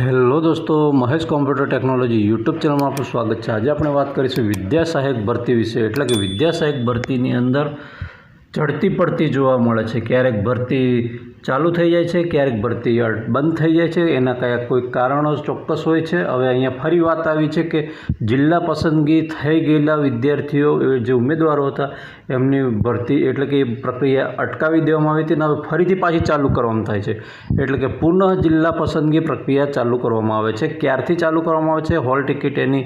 Hello દોસ્તો, Mahesh computer technology YouTube ચેનલમાં આપનું સ્વાગત છે. આજે આપણે વાત કરીશું વિદ્યા સહાયક ભરતી વિશે, એટલે કે વિદ્યા સહાયક ભરતીની અંદર ચડતી પડતી જોવા મળે છે. ક્યારેક ભરતી ચાલુ થઈ જાય છે, ક્યારેક ભરતી યાર્ડ બંધ થઈ જાય છે, એના કયા કોઈ કારણો ચોક્કસ હોય છે. હવે અહીંયા ફરી વાત આવી છે કે જિલ્લા પસંદગી થઈ ગયેલા વિદ્યાર્થીઓ જે ઉમેદવારો હતા, એમની ભરતી એટલે કે એ પ્રક્રિયા અટકાવી દેવામાં આવી હતી અને હવે ફરીથી પાછી ચાલુ કરવામાં થાય છે. એટલે કે પુનઃ જિલ્લા પસંદગી પ્રક્રિયા ચાલુ કરવામાં આવે છે. ક્યારથી ચાલુ કરવામાં આવે છે? હોલ ટિકિટ એની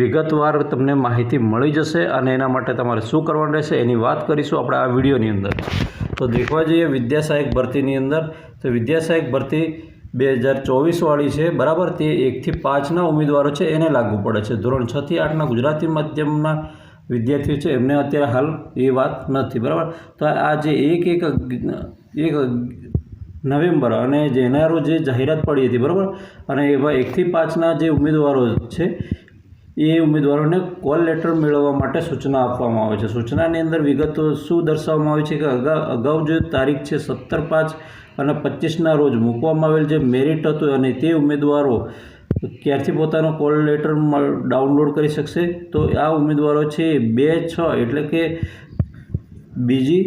વિગતવાર તમને માહિતી મળી જશે અને એના માટે તમારે શું કરવાનું રહેશે એની વાત કરીશું આપણે આ વિડીયોની અંદર. તો દેખવા જઈએ વિદ્યા સહાયક ભરતીની અંદર. તો વિદ્યા સહાયક ભરતી બે હજાર ચોવીસવાળી છે. બરાબર, તે એકથી પાંચના ઉમેદવારો છે, એને લાગુ પડે છે. ધોરણ છથી આઠના ગુજરાતી માધ્યમના વિદ્યાર્થીઓ છે, એમને અત્યારે હાલ એ વાત નથી, બરાબર? તો આ જે એક એક એક નવેમ્બર અને જેનારો જે જાહેરાત પડી હતી, બરાબર? અને એવા એકથી પાંચના જે ઉમેદવારો છે એ ઉમેદવારોને કોલ લેટર મેળવવા માટે સૂચના આપવામાં આવે છે. સૂચનાની અંદર વિગતો શું દર્શાવવામાં આવે છે કે અગાઉ અગાઉ જે તારીખ છે સત્તર પાંચ અને પચીસના રોજ મૂકવામાં આવેલ જે મેરિટ હતું અને તે ઉમેદવારો ક્યારથી પોતાનો કોલ લેટર ડાઉનલોડ કરી શકશે? તો આ ઉમેદવારો છે બે, છ એટલે કે બીજી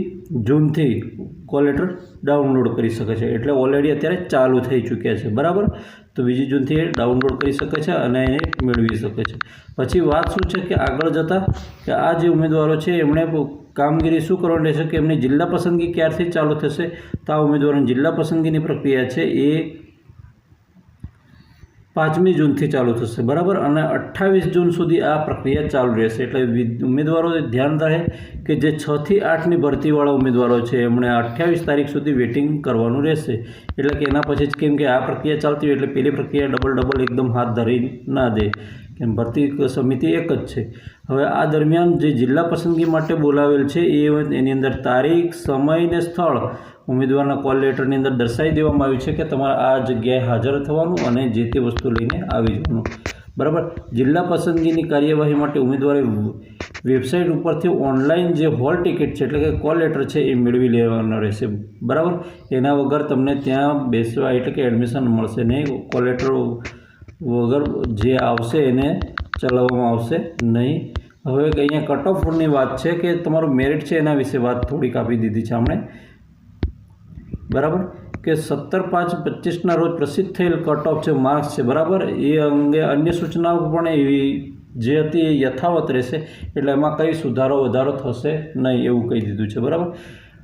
જૂનથી કોલ લેટર ડાઉનલોડ કરી શકે છે. એટલે ઓલરેડી અત્યારે ચાલુ થઈ ચૂક્યા છે. બરાબર? તો બીજી જૂનથી એ ડાઉનલોડ કરી શકે છે અને એને મેળવી શકે છે. પછી વાત શું છે કે આગળ જતાં કે આ જે ઉમેદવારો છે, એમણે કામગીરી શું કરવાની રહેશે કે એમની જિલ્લા પસંદગી ક્યારથી ચાલુ થશે? તો આ ઉમેદવારોની જિલ્લા પસંદગીની પ્રક્રિયા છે એ પાંચમી જૂનથી ચાલુ થશે. બરાબર? અને અઠ્ઠાવીસ જૂન સુધી આ પ્રક્રિયા ચાલુ રહેશે. એટલે ઉમેદવારો ધ્યાન રહે કે જે છથી આઠની ભરતીવાળા ઉમેદવારો છે, એમણે અઠ્યાવીસ તારીખ સુધી વેઇટિંગ કરવાનું રહેશે. એટલે કે એના પછી જ કેમ કે આ પ્રક્રિયા ચાલતી હોય એટલે પેલી પ્રક્રિયા ડબલ ડબલ એકદમ હાથ ધરી ના દે. કેમ ભરતી સમિતિ એક જ છે. હવે આ દરમિયાન જે જિલ્લા પસંદગી માટે બોલાવેલ છે, એ એની અંદર તારીખ, સમય ને સ્થળ ઉમેદવારના કોલ લેટરની અંદર દર્શાવી દેવામાં આવ્યું છે કે તમારે આ જગ્યાએ હાજર થવાનું અને જે તે વસ્તુ લઈને આવી જવાનું. બરાબર? જિલ્લા પસંદગીની કાર્યવાહી માટે ઉમેદવારે વેબસાઇટ ઉપરથી ઓનલાઈન જે હોલ ટિકિટ છે, એટલે કે કોલ લેટર છે, એ મેળવી લેવાનો રહેશે. બરાબર? એના વગર તમને ત્યાં બેસવા એટલે કે એડમિશન મળશે નહીં. કોલ લેટર વગર જે આવશે એને ચલાવવામાં આવશે નહીં હવે અહીંયા કટ ઓફની વાત છે કે તમારું મેરિટ છે એના વિશે વાત થોડીક આપી દીધી છે આપણે બરાબર કે સત્તર પાંચ પચીસના રોજ પ્રસિદ્ધ થયેલ કટ ઓફ છે માર્ક્સ છે બરાબર એ અંગે અન્ય સૂચનાઓ પણ એવી જે હતી એ યથાવત રહેશે એટલે એમાં કંઈ સુધારો વધારો થશે નહીં એવું કહી દીધું છે બરાબર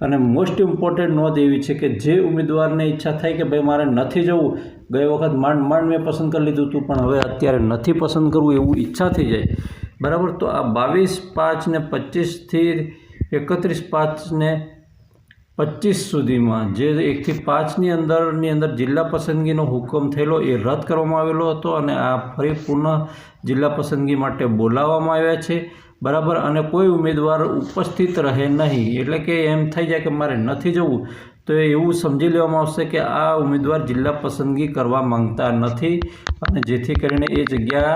અને મોસ્ટ ઇમ્પોર્ટન્ટ નોંધ એવી છે કે જે ઉમેદવારને ઈચ્છા થાય કે ભાઈ મારે નથી જવું, ગઈ વખત માંડ માંડ મેં પસંદ કરી લીધું હતું પણ હવે અત્યારે નથી પસંદ કરવું એવું ઈચ્છા થઈ જાય. બરાબર? તો આ બાવીસ પાંચ ને પચીસથી એકત્રીસ પાંચને પચીસ સુધીમાં જે એકથી પાંચની અંદરની અંદર જિલ્લા પસંદગીનો હુકમ થયેલો એ રદ કરવામાં આવેલો હતો અને આ ફરી પુનઃ જિલ્લા પસંદગી માટે બોલાવવામાં આવ્યા છે. બરાબર? અને કોઈ ઉમેદવાર ઉપસ્થિત રહે નહીં. એટલે કે એમ થઈ જાય કે મારે નથી જવું, તો એવું સમજી લેવામાં આવશે કે આ ઉમેદવાર જિલ્લા પસંદગી કરવા માંગતા નથી અને જેથી કરીને એ જગ્યા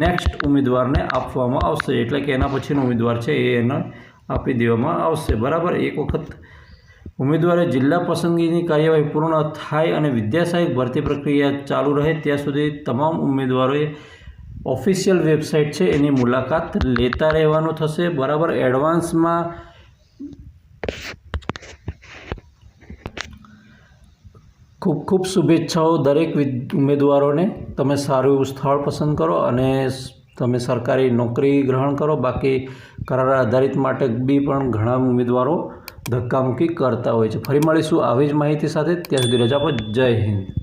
નેક્સ્ટ ઉમેદવારને આપવામાં આવશે. એટલે કે એના પછીનો ઉમેદવાર છે એ એને આપી દેવામાં આવશે. બરાબર? એક વખત ઉમેદવારે જિલ્લા પસંદગીની કાર્યવાહી પૂર્ણ થાય અને વિદ્યાસહાયક ભરતી પ્રક્રિયા ચાલુ રહે, ત્યાં સુધી તમામ ઉમેદવારોએ ઓફિશિયલ વેબસાઇટ છે, એની મુલાકાત લેતા રહેવાનું થશે. બરાબર, એડવાન્સમાં ખૂબ ખૂબ શુભેચ્છાઓ દરેક ઉમેદવારોને. તમે સારું એવું સ્થળ પસંદ કરો અને તમે સરકારી નોકરી ગ્રહણ કરો. બાકી કરાર આધારિત માટે બી પણ ઘણા ઉમેદવારો ધક્કામુક્કી કરતા હોય છે. ફરી મળીશું આવી જ માહિતી સાથે. ત્યાં સુધી રજા પર જય હિન્દ.